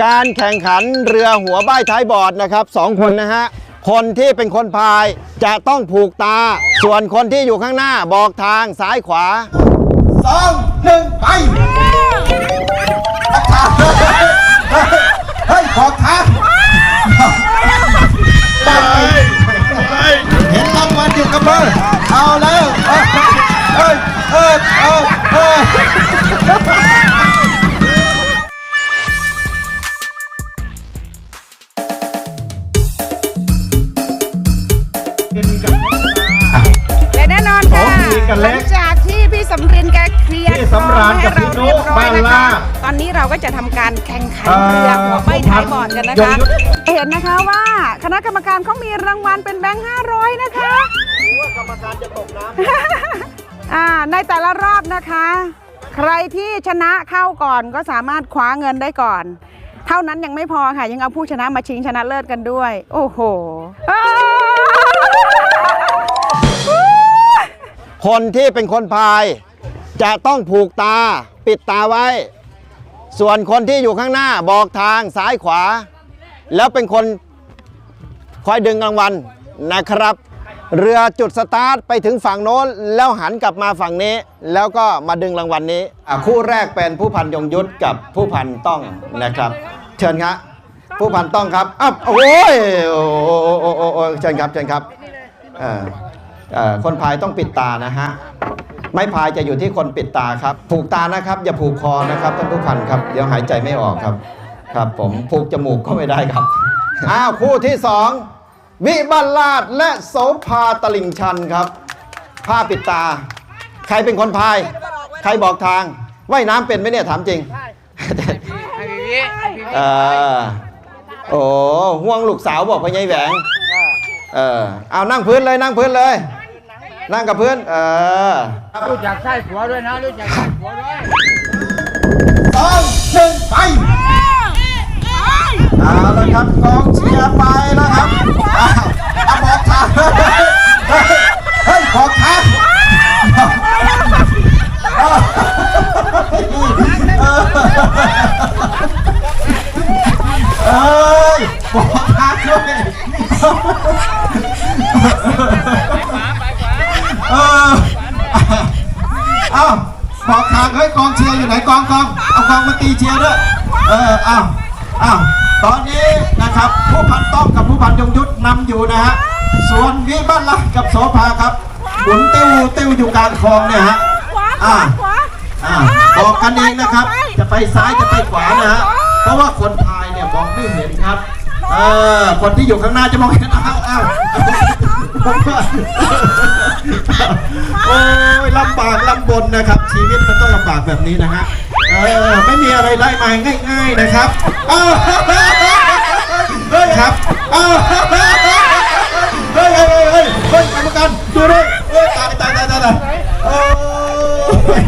การแข่งขันเรือหัวใบ้ท้ายบอร์ดนะครับสองคนนะฮะ คนที่เป็นคนพายจะต้องผูกตา ส่วนคนที่อยู่ข้างหน้าบอกทางซ้ายขวาสองหนึ่งไปเฮ้ยขอทางเห็นรางวัลอยู่กับมือเอาแล้วเอ้ยเอ้ยเอ้ยเอ้ย กันหเล็ลักงจากที่พี่สำรินแกเคลียร์พี่สำราญกับให้พี่นุเรียบร้อยบ้านนะลาคะดตอนนี้เราก็จะทำการแข่งขันเอ่อเรือหัวใบท้ายบอร์ดกันนะยคะงยุทธเห็นนะคะว่าคณะกรรมการเขามีรางวัลเป็นแบงค์500 นะคะกรรมการจะตกน้อ่าในแต่ละรอบนะคะ ใครที่ชนะเข้าก่อนก็สามารถคว้าเงินได้ก่อน เท่านั้นยังไม่พอค่ะ ยังเอาผู้ชนะมาชิงชนะเลิศกันด้วย โอ้โหอ้ คนที่เป็นคนพาย จะต้องผูกตาปิดตาไว้ ส่วนคนที่อยู่ข้างหน้าบอกทางซ้ายขวา แล้วเป็นคนคอยดึงรางวัลนะครับ เรือจุดสตาร์ทไปถึงฝั่งโน้น แล้วหันกลับมาฝั่งนี้ แล้วก็มาดึงรางวัลนี้อะคู่แรกเป็นผู้พันยงยุทธกับผู้พันต้องนะครับ เชิญครับผู้พันต้องครับอ้าวโอ้ยโอ้โอ้โอ้โอ้เชิญครับเชิญครับอ่อเอ่อ คนพายต้องปิดตานะฮะไม้พายจะอยู่ที่คนปิดตาครับ ผูกตานะครับ อย่าผูกคอนะครับท่านผู้พันครับ เดี๋ยวหายใจไม่ออกครับ ครับ ผมผูกจมูกก็ไม่ได้ครับอ้าวคู่ที่สองวิบัลลาดและโสภาตลิ่งชันครับ ผ้าปิดตา ใครเป็นคนพาย ใครบอกทางว่ายน้ำเป็นไหมเนี่ยถามจริงเออโอ้ห่วงลูกสาวบอกพ่อใหญ่แหวงเออเอานั่งพื้นเลยนั่งพื้นเลย นั่งกับพื้นเออรู้จักไส้ผัวด้วยนะรู้จักไส้ผัวด้วยสองหนึ่งไปเอาละครับกองเชียร์ไป ออเอาเอาตอนนี้นะครับผู้พันต้องกับผู้พันยงยุทธนำอยู่นะฮะส่วนวิบ้านลักกับโสภาครับหมุนติ้วติ้วอยู่กลางคลองเนี่ยฮะขวาขอ่าวาขวาอ่าบอกกันเองนะครับ จะไปซ้ายจะไปขวานะฮะเพราะว่าคนพายเนี่ยมองไม่เห็นครับเออคนที่อยู่ข้างหน้าจะมองเห็นอ้าวอ้าวโอ้ยลำบากลำบนนะครับ ชีวิตมันต้องลำบากแบบนี้นะฮะ เออไม่มีอะไรได้มาง่าย ๆนะครับอ้าวเฮ้ยครับอ้าวเฮ้ยเฮ้ยเฮ้ยเฮ้ยเฮ้ยกรรมการดูด้วยเฮ้ยตายตายตายตายตายโอ้ย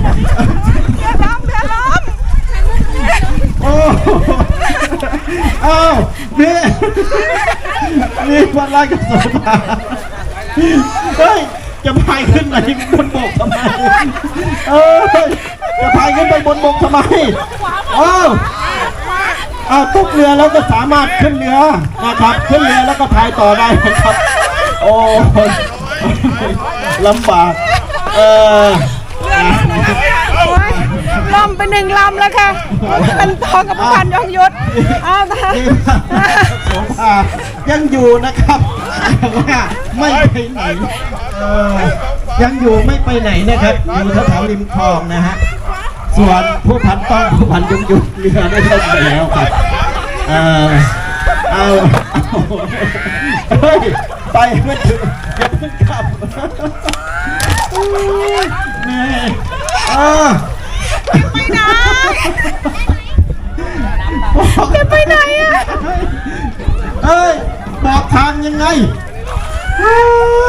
เดือดร้อนเดือดร้อนโอ้อ้านี่นี่วันไล่กับโซฟาเฮ้ย จะพายขึ้นไปบนบกทำไมเอ้ย จะพายขึ้นไปบนบกทำไมอ้าวอ้าวตกเรือแล้วก็สามารถขึ้นเรือนะครับ ขึ้นเรือแล้วก็พายต่อได้นะครับ โอ้ยลำบากเออโอ้ยลำไปหนึ่งลำแล้วค่ะเป็นทองกับผู้พันยงยุทธเอาตานี่โสภายังอยู่นะครับแต่ว่าไม่ไปไหนเออยังอยู่ไม่ไปไหนนะครับอยู่แถวๆริมคลองนะฮะ ส่วนผู้พันต้องผู้พันยุงยุงเรือได้ล่มไปแล้วครับเออเอาเอาเฮ้ยไปไม่ถึงอย่าเพิ่งกลับแม่เออไปไหนจะไปไหนอะเฮ้ยบอกทางยังไงเฮ้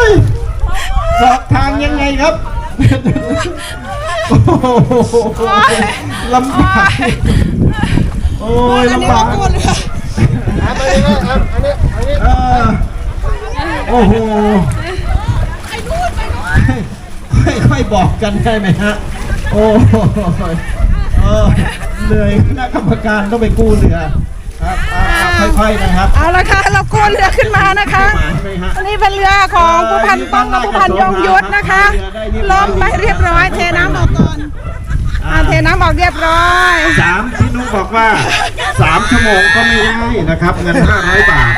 ยบอกทางยังไงครับ ลำบากโอ้ยลำบากเออโอ้โหค่อยๆบอกกันได้ไหมฮะ โอ้ยเออเลยคณะกรรมการต้องไปกู้เรือค่ อยๆนะครับเอาละค่ะเราโกนเรือขึ้นมานะคะหมายไหมฮะอันนี้เป็นเรือของผู้พันป้องกับผู้พันยงยุทธนะคะล้อมไปเรียบร้อย เทน้ำออกก่อนอ่าเทน้ำออกเรียบร้อยสามพี่นุ๊กบอกว่าสามชั่วโมงก็ไม่ได้นะครับเงินห้าร้อยบาท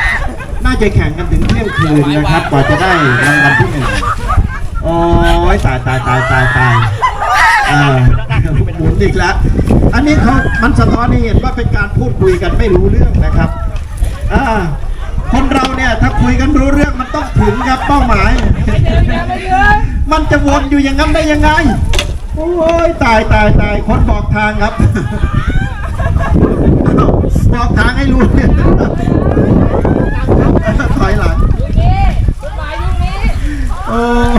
น่าจะแข่งกันถึงเที่ยงคืนนะครับกว่าจะได้รางวัลที่หนึ่งโอ้ยตายตายตายตายตายเออหมุนอีกแล้วอันนี้เขามันสะท้อนให้เห็นว่าเป็นการพูดคุยกันไม่รู้เรื่องนะครับ อ่าคนเราเนี่ยถ้าคุยกันรู้เรื่องมันต้องถึงครับเป้าหมาย มันจะวนอยู่อย่างนั้นได้ยังไง โอ้ยตายตายตายคนบอกทางครับ บอกทางให้รู้เนี่ยถอยหลังเออ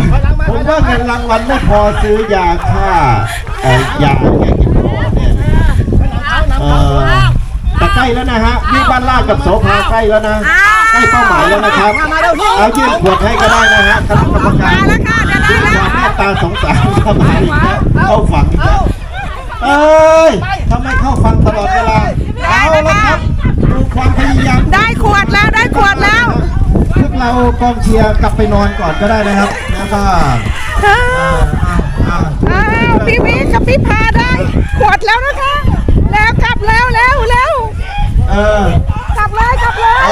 ผมว่าเงินรางวัลไม่พอซื้อยาค่าเอ่อยาแก้กินคอเนี่ยเออแต่ใก ล้แล้วนะฮะนี่บ้านลาดกับโสภาใกล้แล้วนะใกล้เป้าหมายแล้วนะครับเอายื่นขวดให้ก็ได้นะฮะคณะกรรมการมาแล้วค่ะเดี๋ยวได้ด้วยแล้วความเมตตาสงสารเข้ามาอีกแล้วเข้าฝังอีกแล้วเอ้ยทำไมเข้าฟังตลอดเวลาเอาแล้วครับดูความพยายามได้ขวดแล้วได้ขวดแล้วพวกเรากองเชียร์กลับไปนอนก่อนก็ได้นะครับแล้วก็อ้าวอ่าอ่าอ้าวพี่วิกับพี่พาได้ ขวดแล้วนะคะ แล้วกลับแล้วแล้วแล้ว เออกลับเลยกลับเลย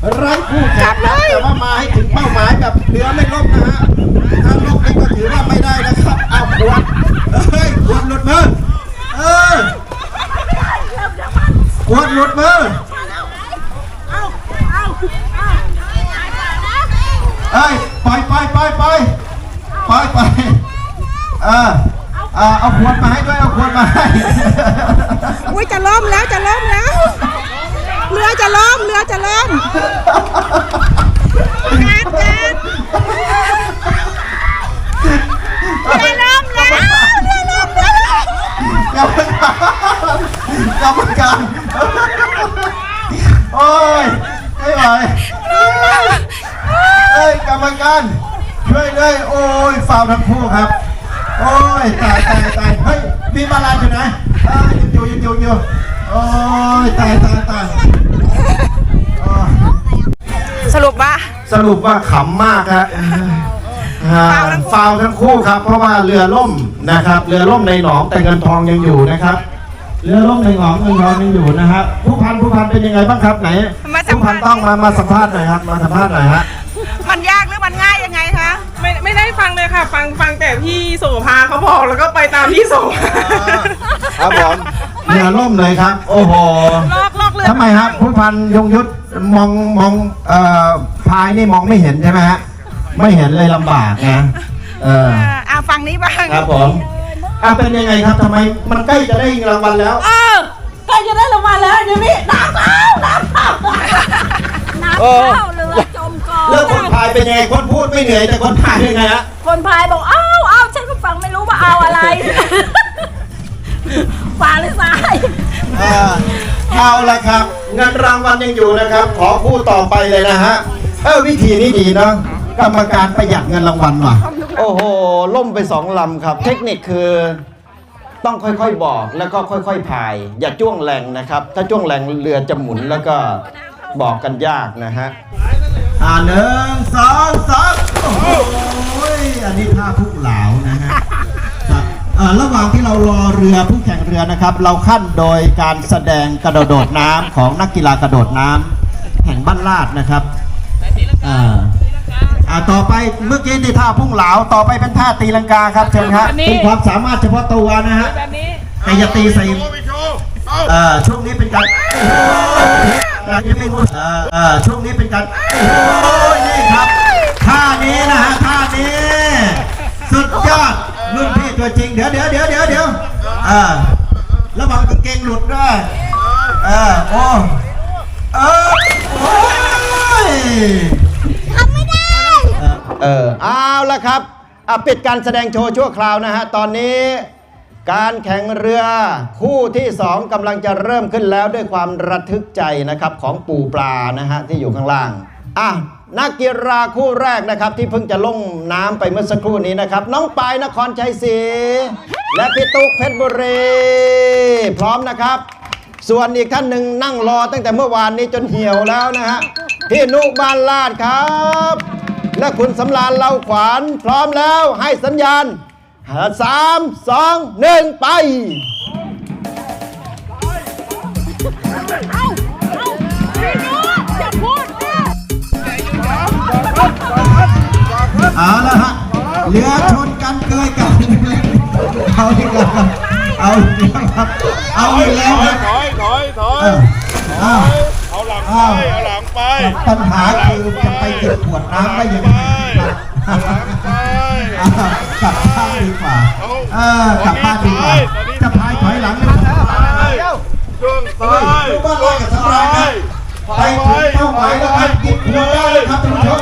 เออไร้คู่กแข่ลังบเลยแต่ว่ามาให้ถึงเป้าหมายแบบเหลือไม่ลบนะฮะถ้าลบนี่ก็ถือว่าไม่ได้นะครับเอาขวดเฮ้ยขวดหลุดมือเออขวดหลุดมือเอ้ยปล่อยปล่อยปล่อยปล่อยปล่อยปล่อยเออเออเอาขวดมาให้ด้วยเอาขวดมาให้ กรรมการโอ้ยไม่ไหวเอ้ยกรรมการช่วยด้วยโอ้ยฟาวทั้งคู่ครับ โอ้ยตายตายตายเฮ้ยมีมาลานอยู่ไหนเอ้ยยังอยู่ยังอยู่ยังอยู่โอ้ยตายตายตายโอ้ยสรุปว่า สรุปว่าขำมากฮะอ่าฟาวล์ทั้งคู่ครับ เพราะว่าเรือล่มนะครับ เรือล่มในหนองแต่เงินทองยังอยู่นะครับ เรือล่มในหนองเงินทองยังอยู่นะครับผู้พันผู้พันเป็นยังไงบ้างครับไหนมาสัมผู้พัภานษณ์ ต้องมามาสัมภาษณ์หน่อยครับมาสัมภาษณ์หน่อยฮะมันยากหรือมันง่ายยังไงคะไม่ไม่ได้ฟังเลยค่ะ ฟังฟังแต่พี่โสภาเขาบอกแล้วก็ไปตามพี่โสภาครับผมเรือล่มเลยครับ โอ้โหลอกลอกเรือทำไมครับผู้พันยงยุทธมองมองเอ่อพายนี่มองไม่เห็นใช่ไหมฮะไม่เห็นเลยลำบากนะเออ อ่าอ่าฝั่งนี้บ้างครับผม อะเป็นยังไงครับทำไมมันใกล้จะได้รางวัลแล้ว เออใกล้จะได้รางวัลแล้วเดี๋ยวนี้น้ำเข้าน้ำเข้าน้ำเข้าเรือจมก่อนเรื่องคนพายเป็นยังไงคนพูดไม่เหนื่อยแต่คนพายเป็นยังไงฮะคนพายบอกเอ้าเอ้าฉันก็ฟังไม่รู้ว่าเอาอะไรฝาหรือซ้ายอ่าเอาละครับเงินรางวัลยังอยู่นะครับ ขอคู่ต่อไปเลยนะฮะเออวิธีนี้ดีเนาะกรรมการประหยัดเงินรางวัลว่ะ โอ้โห ล่มไปสองลำครับ เทคนิคคือต้องค่อยๆบอกแล้วก็ค่อยๆพาย อย่าจ้วงแรงนะครับ ถ้าจ้วงแรงเรือจะหมุนแล้วก็บอกกันยากนะฮะอ่าหนึ่งสองสามโอ้โหอันนี้ท่าผู้เหลานะฮะครับอ่าระหว่างที่เรารอเรือผู้แข่งเรือนะครับ เราขั้นโดยการแสดงกระโดดน้ำของนักกีฬากระโดดน้ำแห่งบ้านลาดนะครับอ่า อ่าต่อไปเมื่อกี้ที่ท่าพุ่งเหลาต่อไปเป็นท่าตีลังกาครับเชิญครับเป็นความสามารถเฉพาะตัวนะฮะแบบนี้ แต่อย่าตีใส่เอ่อช่วงนี้เป็นการเอ่อเอ่อช่วงนี้เป็นการโอ้ยนี่ครับท่านี้นะฮะท่านี้สุดยอดรุ่นพี่ตัวจริงเดี๋ยวเดี๋ยวเดี๋ยวเดี๋ยวเดี๋ยวเออระวังกางเกงหลุดด้วยเออโอ้เออโอ้ย เออเอาละครับอะปิดการแสดงโชว์ชั่วคราวนะฮะ ตอนนี้ การแข่งเรือคู่ที่สองกำลังจะเริ่มขึ้นแล้วด้วยความระทึกใจนะครับของปู่ปลานะฮะที่อยู่ข้างล่างอะนักกีฬาคู่แรกนะครับที่เพิ่งจะลงน้ำไปเมื่อสักครู่นี้นะครับ น้องปายนครชัยศรีและพี่ตุ๊กเพชรบุรี พร้อมนะครับ ส่วนอีกท่านหนึ่งนั่งรอตั้งแต่เมื่อวานนี้จนเหี่ยวแล้วนะฮะพี่นุบานลาดครับ และคุณสำรานเราขวานพร้อมแล้วให้สัญญาณสามสองหนึ่งไป เอาละฮะเรือชนกันเกยกันเอาอีกแล้วครับเอาอีกแล้วครับเอาอีกแล้วครับถอยถอยถอยเอออ้าวเอาหลังไปอ้าวเอาหลัง ไปปัญหาคือจะไปเก็บขวดน้ำได้ยังไงเอาหลังไปอ้าวกลับบ้านดีกว่าเออกลับบ้านดีกว่าจะพายถอยหลังเลยครับช่วงซ้ายลูกบ้านลอยกับสำราญครับไปถึงเป้าหมายแล้วครับหยิบหัวได้เลยครับท่านผู้ชม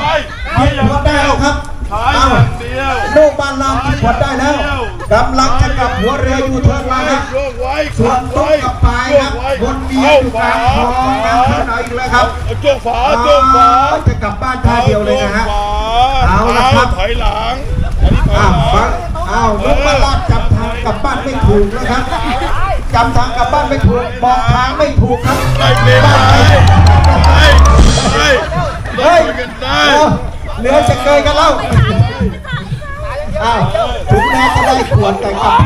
หยิบหัวได้แล้วครับท้ายเอาอย่างเดียวลูกบ้านเราหยิบหัวได้แล้ว กำลังจะกลับหัวเรืออยู่เทิร์นมาครับช่วงไว้ส่วนตุ๊กกับปลายครับวนเวียนอยู่กลางคลองน้ำเท่าไหร่อีกแล้วครับเอาช่วงฝาช่วงฝาอ๋อจะกลับบ้านท่าเดียวเลยนะฮะเอาเอาละครับถอยหลังอันนี้ถอยอ้าวหลัฟังงอ้าวลูกบ้านลาดจำทางกลับบ้านไม่ถูกนะครับจำทางกลับบ้านไม่ถูกบอกทางไม่ถูกครับไม่เป็นไรบ้านไปไปไปเฮ้ยคุยกันได้เออเหลือจะเกยกันแล้ว อ้าวถึงแม้จะได้ขวดแต่กลับ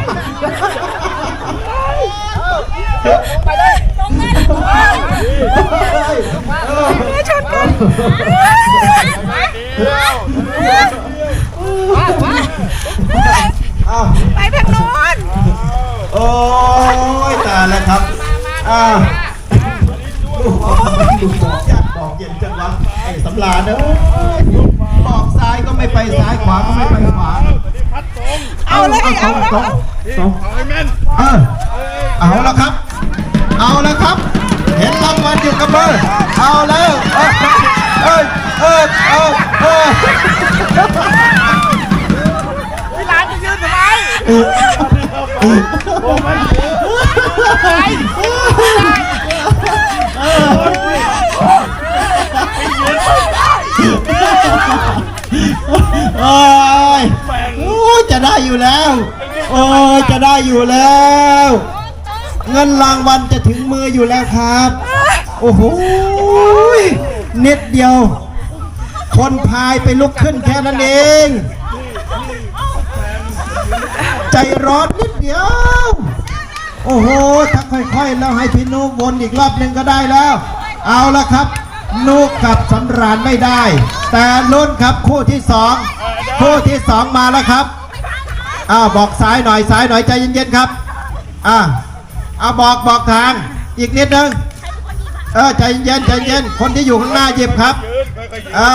อ้าวไปทางโน้นโอ้ยตายแล้วครับอ้าวลูกบอกจัดบอกเย็นจังวะไอ้สำลาเนอะ บอกซ้ายก็ไม่ไปซ้ายขวาก็ไม่ไปขวา พัดตรงเอาเลยเอาเอาตรงเอาตรงเอาให้แม่นเออเอาแล้วครับ เอาแล้วครับ เห็นรางวัลอยู่กับมือเอาแล้วเออเออเออเออเออร้านจะยืนทำไม โอ้ ยโอ้ยจะได้อยู่แล้ว โอ้ยจะได้อยู่แล้ว เงินรางวัลจะถึงมืออยู่แล้วครับ โอ้โหนิดเดียว คนพายไปลุกขึ้นแค่นั้นเอง ใจร้อนนิดเดียว โอ้โหถ้าค่อยๆ แล้วให้พี่นุกวนอีกรอบหนึ่งก็ได้แล้ว เอาละครับนุกกับสำราญไม่ได้ แต่ลุ้นครับคู่ที่สอง คู่ที่สองมาแล้วครับอ้าวบอกซ้ายหน่อยซ้ายหน่อยใจเย็นๆครับอ่าเอาบอกบอกทางอีกนิดนึงเออใจเย็นใจเย็นคนที่อยู่ข้างหน้าหยิบครับอ่า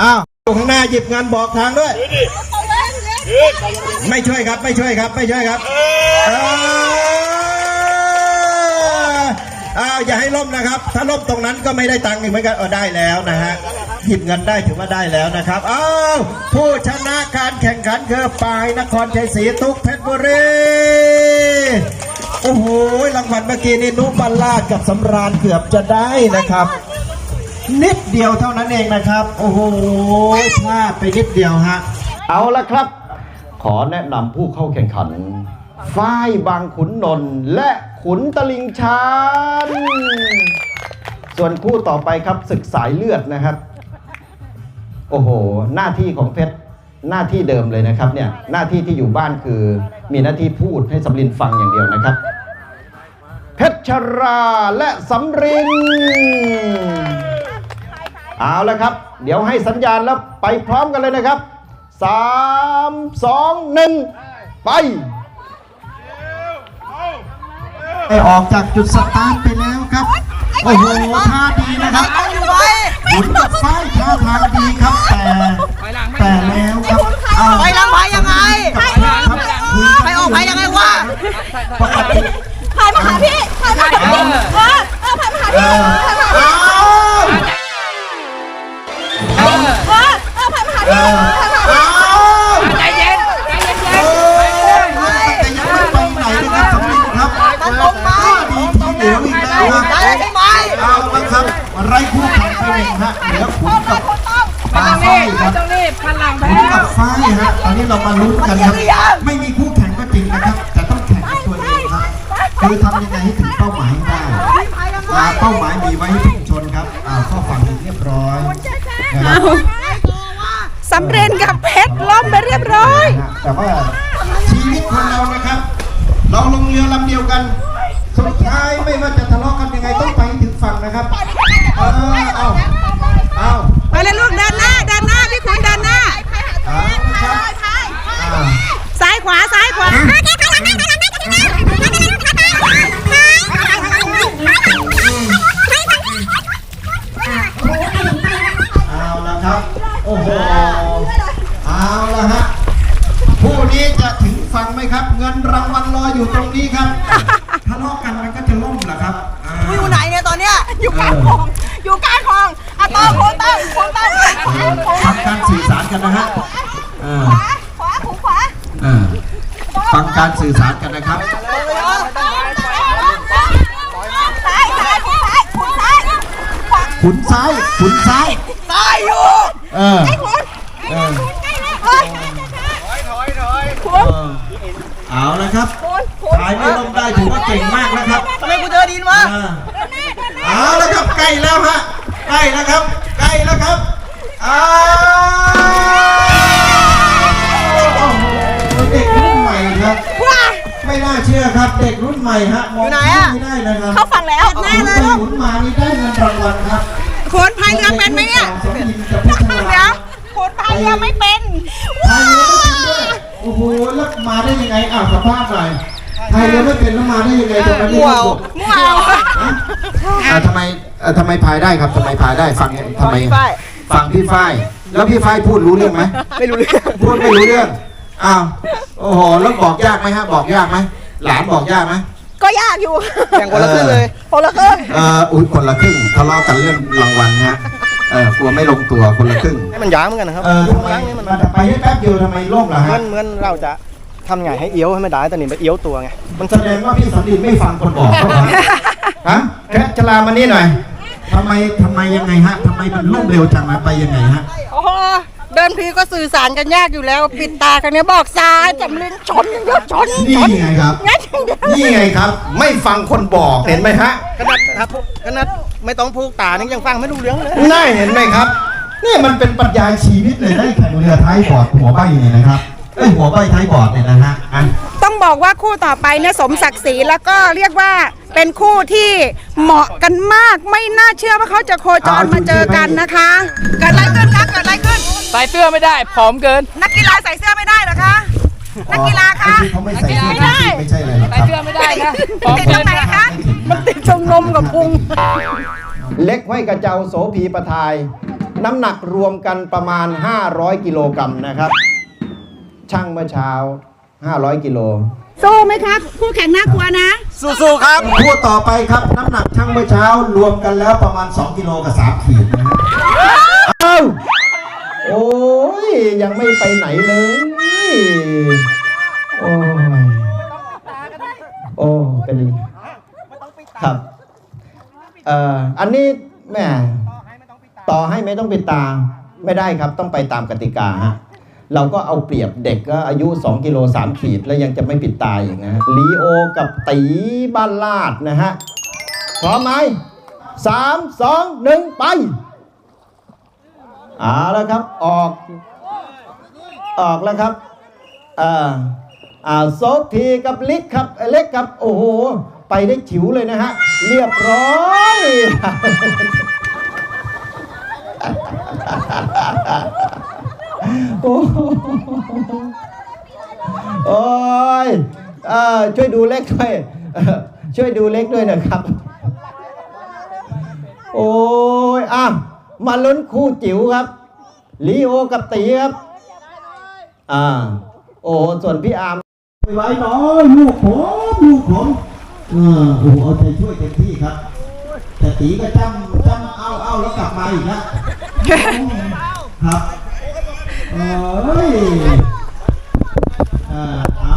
อ้าวอยู่ข้างหน้าหยิบงานบอกทางด้วย ไม่ช่วยครับไม่ช่วยครับไม่ช่วยครับอออ้าวอย่าให้ล่มนะครับ ถ้าล่มตรงนั้นก็ไม่ได้ตังค์อีกเหมือนกันเออได้แล้วนะฮะ หยิบเงินได้ถือว่าได้แล้วนะครับ อ้าวผู้ชนะการแข่งขันคือปายนครชัยศรีตุกเพชรบุรีโอ้โหรางวัลเมื่อกี้นี่นุบัลลาดกับสำราญเกือบจะได้นะครับ นิดเดียวเท่านั้นเองนะครับ โอ้โหพลาดไปนิดเดียวฮะเอาละครับ ขอแนะนำผู้เข้าแข่งขันฝ้ายบางขุนนนท์และขุนตลิงชันส่วนคู่ต่อไปครับศึกสายเลือดนะครับ โอ้โห หน้าที่ของเพชรหน้าที่เดิมเลยนะครับเนี่ยหน้าที่ที่อยู่บ้านคือ มีหน้าที่พูดให้สำลินฟังอย่างเดียวนะครับ เพชรชราและสำรินเอาละครับ เดี๋ยวให้สัญญาณแล้วไปพร้อมกันเลยนะครับ 3 2 1 ไป ได้ออกจากจุดสตาร์ทไปแล้วครับ โอ้โหท่าดีนะครับขุนกับฝ้ายท่าทางดีครับ แต่แต่แล้วครับเอาไปลังไปยังไงครับคุยกันไปออกไปยังไงวะปกติพายมาหาพี่พายมาหาพี่เออเออพายมาหาเอพี่อพายมาหาเอาเออเออพายมาหาเอพี่อพายมาหาเไรคู่แข่งไปหนึ่งฮะเหลือขุนกับปลาๆฝ้ายครับต้องรีบพลังแพ้ขุนกับฝ้ายฮะตอนนี้เรามาลุ้นกันครับไม่มีคู่แข่งก็จริงนะครับ แต่ต้องแข่งกับตัวเองครับคือทำยังไงให้ถึงเป้าหมายให้ได้เป้าหมายมีไว้ให้พุ่งชนครับอ่าเข้าฝั่งเรียบร้อยนะครับสำเร็จกับเพชรล่มไปเรียบร้อยนะฮะแต่ว่าชีวิตคนเรานะครับ เราลงเรือลำเดียวกัน สุดท้ายไม่ว่าจะทะเลาะกันยังไงต้องไปให้ถึงฝั่งนะครับ เอาเอาไปเลยลูกเดินหน้าเดินหน้าพี่คุณเดินหน้าซ้ายขวาซ้ายขวาเอาละครับ โอ้โห เอาละฮะ ผู้นี้จะถึงฝั่งไหมครับ เงินรางวัลรออยู่ตรงนี้ครับทะเลาะกันมันก็จะล่มแหละครับอ่าอยู่ไหนเนี่ยตอนเนี้ยอยู่กลางคลอง อยู่กลางคลองอะตอมโคตั้งโคตั้งขวาขวาฟังการสื่อสารกันนะฮะอ่าขวาขวาอ่าฟังการสื่อสารกันนะครับ ซ้ายซ้ายขวาซ้ายขวาซ้ายขวาขุนซ้ายขุนซ้าย ซ้ายอยู่เออเออ ใกล้แล้วเฮ้ย เออ เอาละครับชายไม่ล้มได้ถือว่าเก่งมากนะครับ ทำไมกูเจอดินวะ อ่าเอา ละครับใกล้แล้วฮะใกล้แล้วครับใกล้แล้วครับอ้าวโอ้โหเด็กรุ่นใหม่ครับไม่น่าเชื่อครับ เด็กรุ่นใหม่ฮะมองอยู่ไหนอะไม่ได้นะครับเข้าฝั่งแล้วหมุนไปหมุนมานี่ได้เงินรางวัลครับคนพายเรือเป็นไหมเนี่ยสมยินจะพัฒนาเดี๋ยวคนพายเรือไม่เป็นพายเรือไม่เป็นด้วยโอ้โหแล้วมาได้ยังไงอ้าวสัมภาษณ์หน่อย พายเรือไม่เป็นแล้วมาได้ยังไงทำไมไม่รู้มั่วเอาอ่าทำไมอ่าทำไมพายได้ครับทำไมพายได้ฟังทำไมฟังพี่ฝ้ายแล้วพี่ฝ้ายพูดรู้เรื่องไหมไม่รู้เรื่องพูดไม่รู้เรื่องอ้าวโอ้โหแล้วบอกยากไหมฮะบอกยากไหมหลานบอกยากไหม ก็ยากอยู่อย่างคนละครึ่งเลยคนละครึ่งเอ่ออุ้ยคนละครึ่งทะเลาะกันเรื่องรางวัลฮะเออกลัวไม่ลงตัวคนละครึ่งให้มันย้างเหมือนกันนะครับเออทำไมมันไปได้แป๊บเดียวทำไมล่มล่ะเหมืฮะอนเหมือนเราจะ ทำไงให้เอี้ยวให้ไม่ได้แต่นี่ไปเอี้ยวตัวไงมันแสดงว่าพี่สันติไม่ฟังคนบอกเขาเหรอฮะแคทชลามานี่หน่อยทำไมทำไมยังไงฮะทำไมมันล่มเร็วจังมาไปยังไงฮะโอ้โหเดินทีก็สื่อสารกันยากอยู่แล้ว ปิดตากันเนี่ยบอกซ้ายจำลิ้นชนอย่างเดียวชนนี่ไงครับงั้นอย่างเดียวนี่ไงครับ ไม่ฟังคนบอกเห็นไหมฮะขนาดครับขนาดไม่ต้องพูกตานี่ยังฟังไม่รู้เรื่องเลยน่าเห็นไหมครับนี่มันเป็นปรัชญาชีวิตเลยได้แข่งเรือท้ายบอร์ดหัวใบเนี่ยนะครับ เอ้ยหัวใบท้ายบอร์ดเนี่ยนะฮะอันต้องบอกว่าคู่ต่อไปเนี่ยสมศักดิ์ศรีแล้วก็เรียกว่าเป็นคู่ที่เหมาะกันมากไม่น่าเชื่อว่าเขาจะโคจรมาเจอกันนะคะ เกิดอะไรขึ้นคะเกิดอะไรขึ้น ใส่เสื้อไม่ได้ผอมเกิน นักกีฬาใส่เสื้อไม่ได้เหรอคะนักกีฬาคะไอ้ที่เขาไม่ใส่เสื้อไม่ได้ไม่ใช่อะไรหรอกใส่ครับเสื้อไม่ได้นะผอมติดตเกิรงนไหนคะมันติดตรงนมกับพุง เล็กห้อยกระเจ้าโสภีประทาย น้ำหนักรวมกันประมาณ 500 กิโลกรัมนะครับ ช่างเมื่อเช้า 500 กิโล สู้ไหมคะคู่แข่งน่ากลัวนะ สู้ๆครับพูดต่อไปครับน้ำหนักช่างเมื่อเช้ารวมกันแล้วประมาณ 2 กิโลกับ 3 ขีดนะฮะเอ้าโอ้ยยังไม่ไปไหนเลย โอ้ยโอ้เป็นครับเอ่ออันนี้แหม่ต่อให้ไม่ต้องปิดตาไม่ได้ครับต้องไปตามกติกาฮะ เราก็เอาเปรียบเด็กก็อายุ 2 กิโล 3 ขีด แล้วยังจะไม่ปิดตายอย่างนะลีโอกับตีบ้านลาดนะฮะ พร้อมไหมสามสองหนึ่งไปเอาแล้วครับ ออก ออกแล้วครับอ่าอ่าโซทีกับลิกครับเล็กครับ โอ้โห ไปได้ฉิวเลยนะฮะ เรียบร้อย โอ้โหโอ้ยเอ่อช่วยดูเล็กด้วยเอ่อช่วยดูเล็กด้วยนะครับ โอ้ยอะมาลุ้นคู่จิ๋วครับลีโอกับตีครับ อ่า โอ้ส่วนพี่อาร์มไปไว้น้อยลูกผมลูกผมเออโอ้โหเอาใจช่วยเต็มที่ครับ แต่ตีก็จำจำเอาเอาแล้วกลับมาอีกนะครับ เอ้ยเอ่อเอา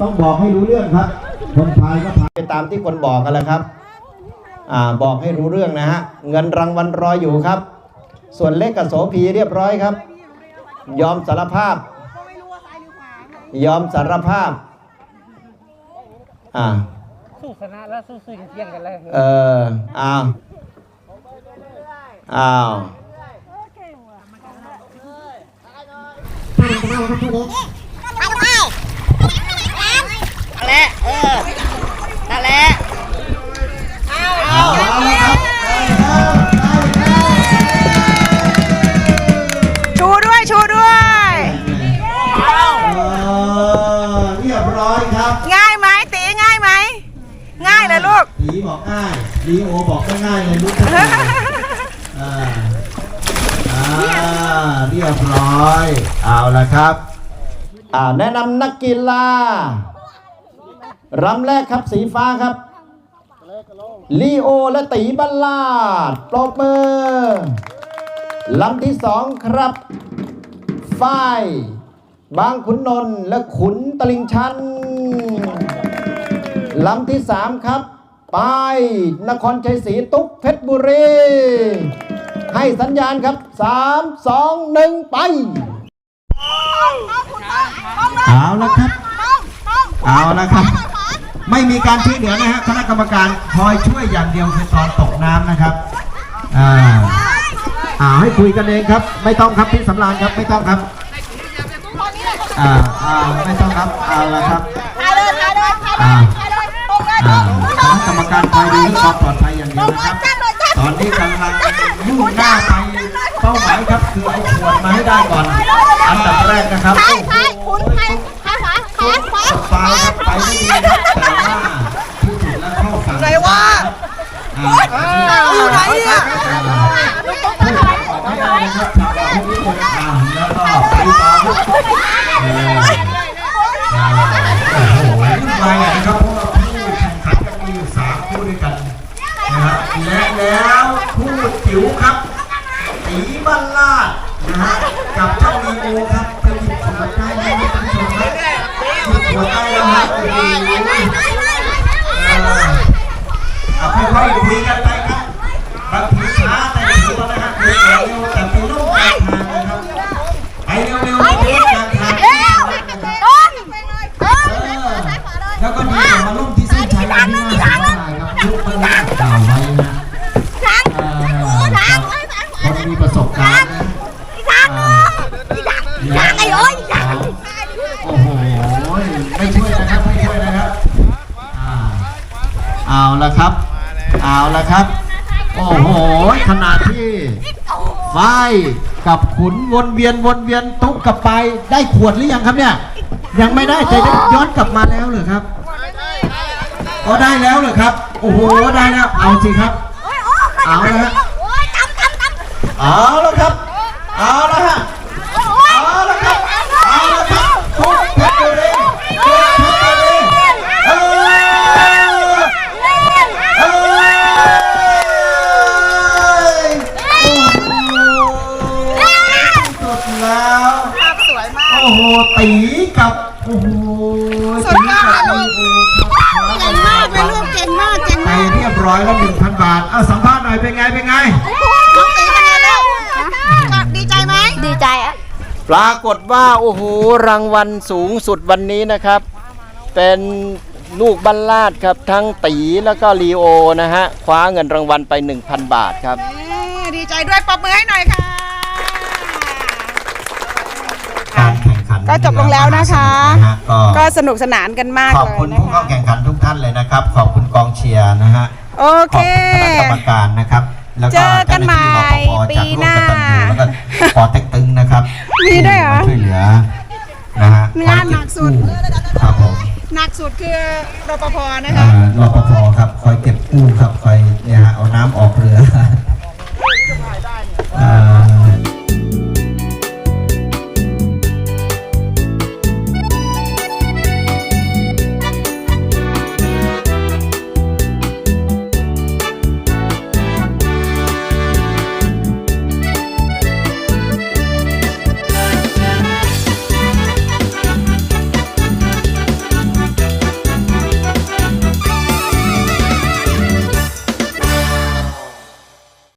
ต้องบอกให้รู้เรื่องครับ คนพายก็พายไปตามที่คนบอกกันแหล้วครับ อ่าบอกให้รู้เรื่องนะฮะ เงินรางวัลรออยู่ครับ ส่วนเล็กกับโสพีเรียบร้อยครับ ยอมสารภาพ ยอมสารภาพ อ่าชนะแล้วสู้ๆเที่ยงกันเลยเอออ้าว อ้าว นั่นแหละเออนั่นแหละเอาละครับชูด้วยชูด้วยเออเรียบร้อยครับง่ายไหมตีง่ายไหมง่ายเลยลูกผีบอกง่ายลีโอบอกก็ง่ายเลยลูกอ่าอ่าเรียบร้อย เอาละครับอ่าแนะนำนักกีฬารำแรกครับสีฟ้าครับลีโอและตีบัลลาดปรบมือลำที่สองครับฝ้ายบางขุนนนท์และขุนตลิงชันลำที่สามครับปายนครชัยศรีตุ๊กเพชรบุรี ให้สัญญาณครับ 3 2 1 ไป เอาละครับ เอาละครับ ไม่มีการช่วยเหลือนะฮะคณะกรรมการคอยช่วยอย่างเดียวคือตอนตกน้ำนะครับอ่าอ่าให้คุยกันเองครับ ไม่ต้องครับพี่สำรานครับไม่ต้องครับอ่าอ่าไม่ต้องครับเอาละครับถ่ายเลยถ่ายเลยถ่ายเลยอ่าถ่ายเลยตรงเลยตรอ่างคณะกรรมการคอยดูเรื่องความปลอดภัยอย่างเดียวนะครับ ตอนนี้กำลังมุ่งหน้าไปเป้าหมายครับคือเอาขวดมาให้ได้ก่อน อันดับแรกนะครับถ่ายถ่คุณถ่ายถ่ายขวาขวาขวาตกปลาครับไปไม่ดีครั ฝ้ายกับขุนวนเวียนวนเวียนตุ๊กกับไปายได้ขวดหรือยังครับเนี่ย ยังไม่ได้แต่ได้ย้อนกลับมาแล้วเหรอครับก็ได้แล้วเหรอครับ โอ้โหได้แล้วเอาสิครับ เอาละฮะเอาละครับเอา ปรากฏว่าโอ้โหรางวัลสูงสุดวันนี้นะครับ เป็นลูกบัลลาดครับ ทั้งตีแล้วก็ลีโอนะฮะคว้าเงินรางวัลไป 1,000 บาทครับ เอ้ยดีใจด้วยปรบมือให้หน่อยค่ะ การแข่งขันก็จบลงแล้วนะคะนะฮะก็ก็สนุกสนานกันมากขอบเลยคุณนะผู้เข้าคะแข่งขันทุกท่านเลยนะครับ ขอบคุณกองเชียร์นะฮะโอขเค อบคุณคณะกรรมการนะครับ แล้วเจก็อกันใหม่เจ้าหน้าที่รปภจากร่วมปีหน้ากตัญญูแล้วก็ปอเต็กตึงนะครับ มีได้เหรอ ช่วยเหลือนะฮะงานหนักสุด ครับผมหนักสุดคือรปภนะคะรอปภครับคอยเก็บกู้ครับคอยเนี่ยฮะเอาน้ำออกเรือ